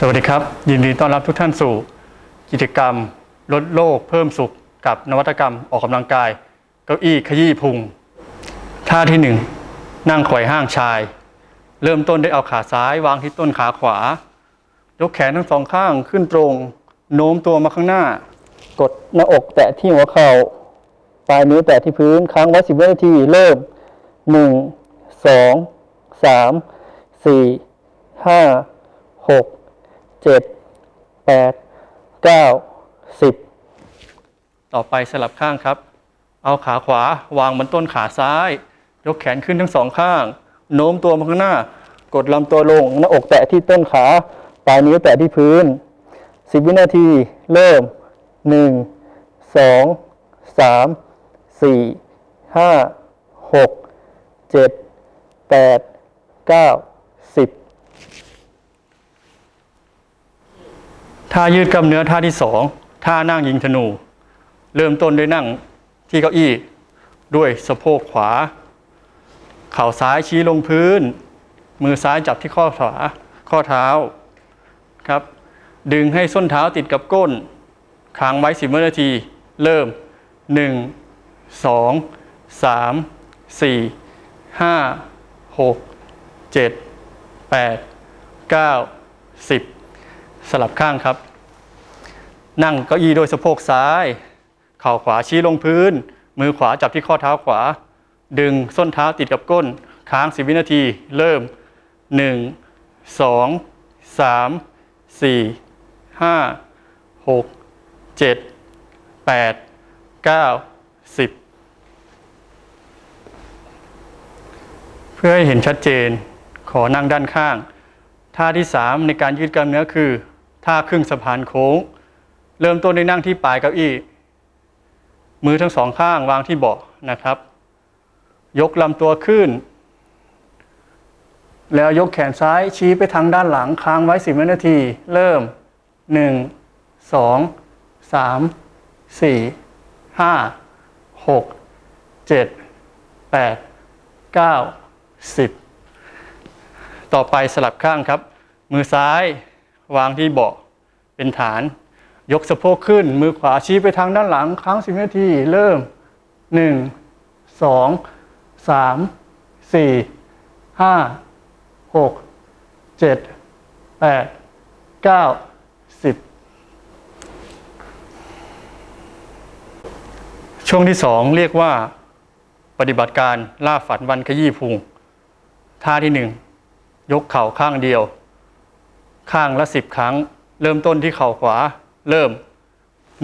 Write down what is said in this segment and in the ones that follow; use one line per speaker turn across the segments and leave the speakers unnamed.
สวัสดีครับ ยินดีต้อนรับทุกท่านสู่ กิจกรรม ลดโลกเพิ่มสุขกับนวัตกรรมออกกำลังกาย เก้าอี้ขยี้พุง ท่าที่หนึ่งนั่งไขว่ห้างชาย เริ่มต้นได้เอาขาซ้ายวางที่ต้นขาขวา ยกแขนทั้งสองข้างขึ้นตรง โน้มตัวมาข้างหน้า กดหน้าอกแตะที่หัวเข่าปลายนิ้วแตะที่พื้นค้างไว้สิบวินาทีเริ่มหนึ่งสองสามสี่ห้าหก เจ็ดแปดเก้าสิบต่อไปสลับข้างครับ เอาขาขวาวางบนต้นขาซ้าย ยกแขนขึ้นทั้งสองข้าง โน้มตัวมาข้างหน้า กดลำตัวลง หน้าอกแตะที่ต้นขา ปลายนิ้วแตะที่พื้นสิบวินาที เริ่มหนึ่งสองสามสี่ห้าหกเจ็ดแปดเก้าสิบ ท่ายืดกล้ามเนื้อท่าที่สองท่านั่งยิงธนู เริ่มต้นด้วยนั่งที่เก้าอี้ ด้วยสะโพกขวา เข่าซ้ายชี้ลงพื้น มือซ้ายจับที่ข้อขวาข้อเท้าครับ ดึงให้ส้นเท้าติดกับก้นค้างไว้สิบวินาที เริ่มหนึ่งสองสามสี่ห้าหกเจ็ดแปดเก้าสิบ สลับข้างครับ นั่งเก้าอี้โดยสะโพกซ้าย เข่าขวาชี้ลงพื้น มือขวาจับที่ข้อเท้าขวา ดึงส้นเท้าติดกับก้น ค้างสิบวินาที เริ่มหนึ่งสองสามสี่ห้าหกเจ็ดแปดเก้าสิบเพื่อให้เห็นชัดเจนขอนั่งด้านข้าง ท่าที่ 3 ในการยืดกล้ามเนื้อคือ ท่าครึ่งสะพานโค้ง เริ่มต้นด้วยนั่งที่ปลายเก้าอี้ มือทั้งสองข้างวางที่เบาะนะครับ ยกลำตัวขึ้น แล้วยกแขนซ้ายชี้ไปทางด้านหลังค้างไว้สิบวินาที เริ่ม1 2 3 4 5 6 7 8 9 10ต่อไปสลับข้างครับ มือซ้าย วางที่เบาะเป็นฐาน ยกสะโพกขึ้น มือขวาชี้ไปทางด้านหลังค้างสิบนาที เริ่มหนึ่งสองสามสี่ห้าหกเจ็ดแปดเก้าสิบช่วงที่สองเรียกว่าปฏิบัติการล่าฝันวันขยี้พุง ท่าที่หนึ่งยกเข่าข้างเดียว ข้างละ 10 ครั้ง เริ่มต้นที่เข่าขวา เริ่ม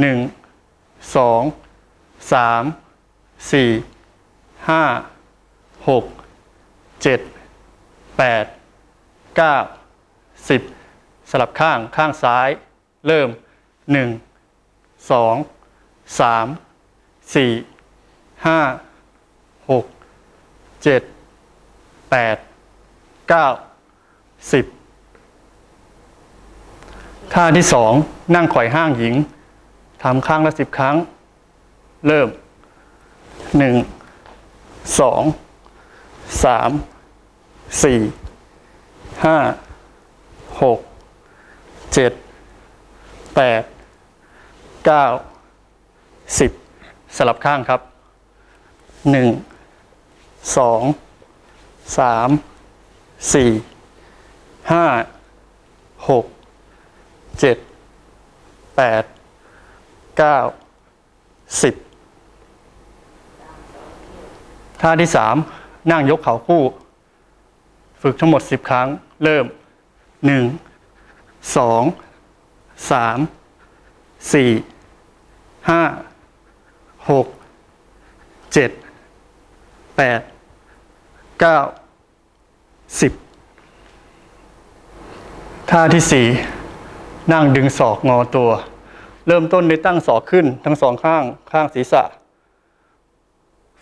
1 2 3 4 5 6 7 8 9 10 สลับข้างข้างซ้าย เริ่ม 1 2 3 4 5 6 7 8 9 10 ท่าที่สองนั่งไขว่ห้างหญิงทำข้างละสิบครั้ง เริ่มหนึ่งสองสามสี่ห้าหกเจ็ดแปดเก้าสิบสลับข้างครับหนึ่งสองสามสี่ห้าหก เจ็ดแปดเก้าสิบท่าที่สามนั่งยกเข่าคู่ ฝึกทั้งหมดสิบครั้ง เริ่มหนึ่งสองสามสี่ห้าหกเจ็ดแปดเก้าสิบท่าที่สี่ นั่งดึงศอกงอตัว เริ่มต้นด้วยตั้งศอกขึ้นทั้งสองข้างข้างศีรษะ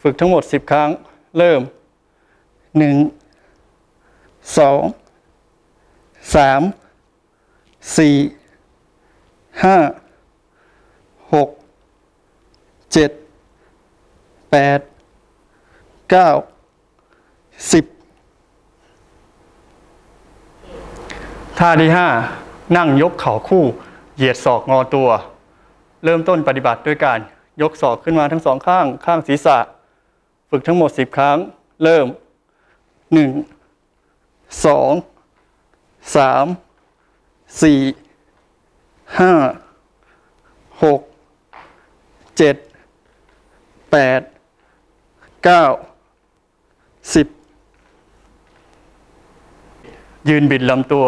ฝึกทั้งหมดสิบครั้ง เริ่มหนึ่งสองสามสี่ห้าหกเจ็ดแปดเก้าสิบท่าที่ห้า นั่งยกเข่าคู่ เหยียดศอกงอตัว เริ่มต้นปฏิบัติด้วยการยกศอกขึ้นมาทั้งสองข้าง ข้างศีรษะ ฝึกทั้งหมด 10 ครั้ง เริ่ม 1 2 3 4 5 6 7 8 9 10 ยืนบิดลำตัว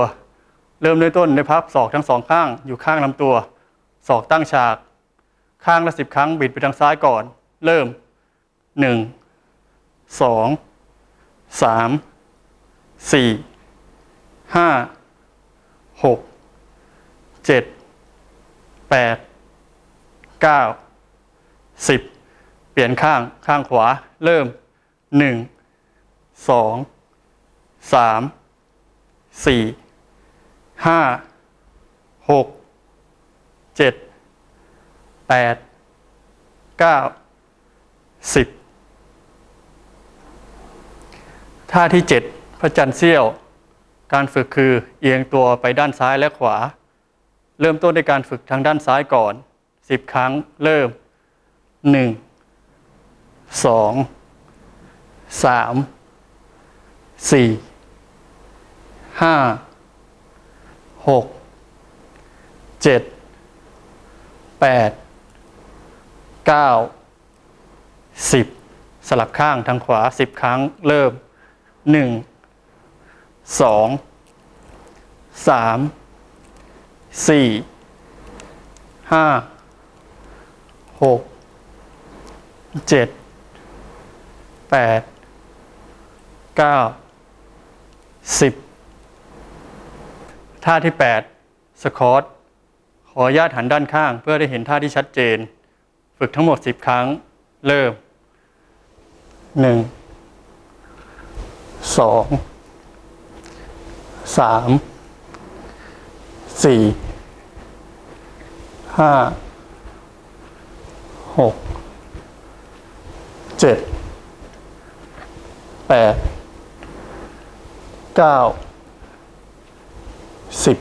เริ่มด้วยต้นในพับศอกทั้งสองข้างอยู่ข้างลำตัว ศอกตั้งฉาก ข้างละสิบครั้งบิดไปทางซ้ายก่อน เริ่มหนึ่งสองสามสี่ห้าหกเจ็ดแปดเก้าสิบเปลี่ยนข้างข้างขวา เริ่มหนึ่งสองสามสี่ ห้าหกเจ็ดแปดเก้าสิบท่าที่เจ็ดพระจันทร์เสี้ยว การฝึกคือเอียงตัวไปด้านซ้ายและขวา เริ่มต้นด้วยการฝึกทางด้านซ้ายก่อนสิบครั้งเริ่มหนึ่งสองสามสี่ห้า หกเจ็ดแปดเก้าสิบสลับข้างทางขวาสิบครั้งเริ่มหนึ่งสองสามสี่ห้าหกเจ็ดแปดเก้าสิบ ท่าที่ 8 สคอตขออนุญาตหันด้านข้าง เพื่อได้เห็นท่าที่ชัดเจน ฝึกทั้งหมด 10 ครั้ง เริ่ม 1 2 3 4 5 6 7 8เก้าสิบ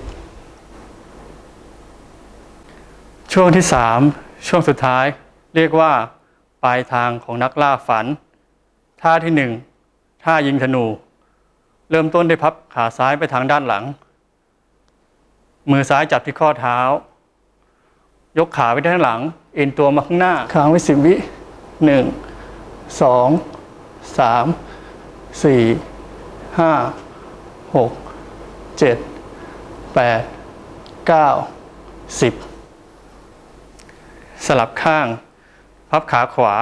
ช่วงที่สามช่วงสุดท้ายเรียกว่า ปลายทางของนักล่าฝัน ท่าที่หนึ่งท่ายิงธนู เริ่มต้นด้วยพับขาซ้ายไปทางด้านหลัง มือซ้ายจับที่ข้อเท้า ยกขาไปด้านหลัง เอ็นตัวมาข้างหน้าค้างไว้สิบวิหนึ่งสองสามสี่ห้าหกเจ็ด แปดเก้าสิบสลับข้าง พับขาขวา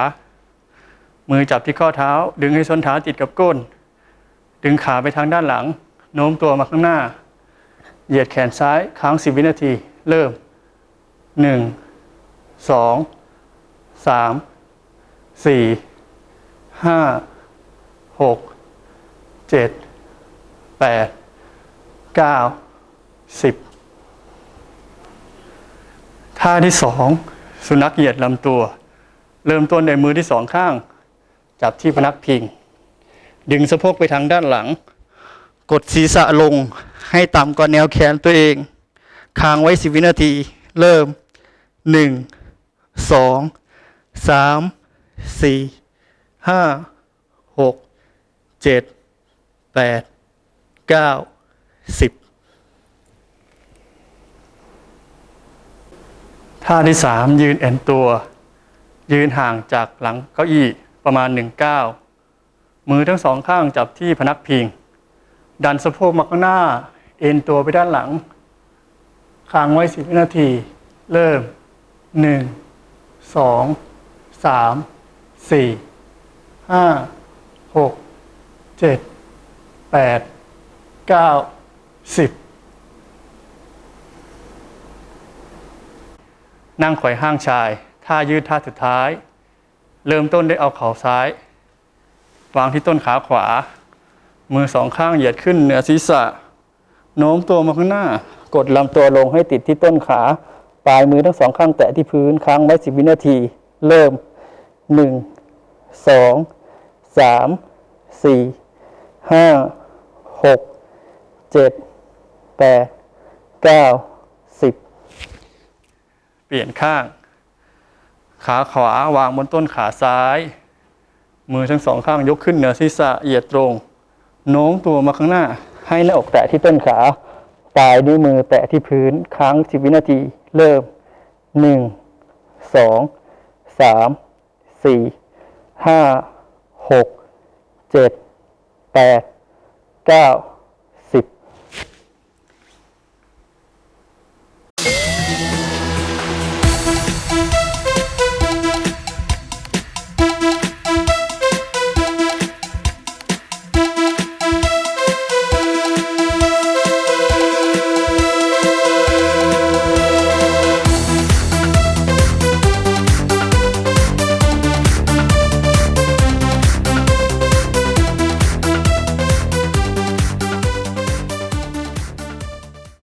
มือจับที่ข้อเท้า ดึงให้ส้นเท้าติดกับก้น ดึงขาไปทางด้านหลัง โน้มตัวมาข้างหน้า เหยียดแขนซ้ายค้างสิบวินาที เริ่มหนึ่งสองสาม สี่ห้าหกเจ็ดแปดเก้าสิบท่าที่สองสุนัขเหยียดลำตัว เริ่มต้นในมือที่สองข้าง จับที่พนักพิง ดึงสะโพกไปทางด้านหลัง กดศีรษะลงให้ต่ำกว่าแนวแขนตัวเอง ค้างไว้สิบวินาที เริ่มหนึ่งสองสามสี่ห้าหกเจ็ดแปดเก้าสิบ ท่าที่สามยืนแอนตัว ยืนห่างจากหลังเก้าอี้ประมาณหนึ่งก้าวมือทั้งสองข้างจับที่พนักพิง ดันสะโพกมาข้างหน้า เอ็นตัวไปด้านหลังค้างไว้สิบวินาที เริ่มหนึ่งสองสามสี่ห้าหกเจ็ดแปดเก้าสิบ นั่งไขว่ห้างชาย ท่ายืดท่าสุดท้าย เริ่มต้นได้เอาเข่าซ้าย วางที่ต้นขาขวา มือสองข้างเหยียดขึ้นเหนือศีรษะ โน้มตัวมาข้างหน้า กดลำตัวลงให้ติดที่ต้นขา ปลายมือทั้งสองข้างแตะที่พื้นค้างไว้สิบวินาที เริ่มหนึ่งสองสามสี่ห้าหกเจ็ดแปดเก้า ปลี่ยนข้าง ขาขวาวางบนต้นขาซ้าย มือทั้งสองข้างยกขึ้นเหนือศีรษะเหยียดตรง โน้มตัวมาข้างหน้า ให้หน้าอกแตะที่ต้นขาปลายนิ้วมือแตะที่พื้นค้างสิบวินาที เริ่มหนึ่งสองสามสี่ห้าหกเจ็ดแปดเก้า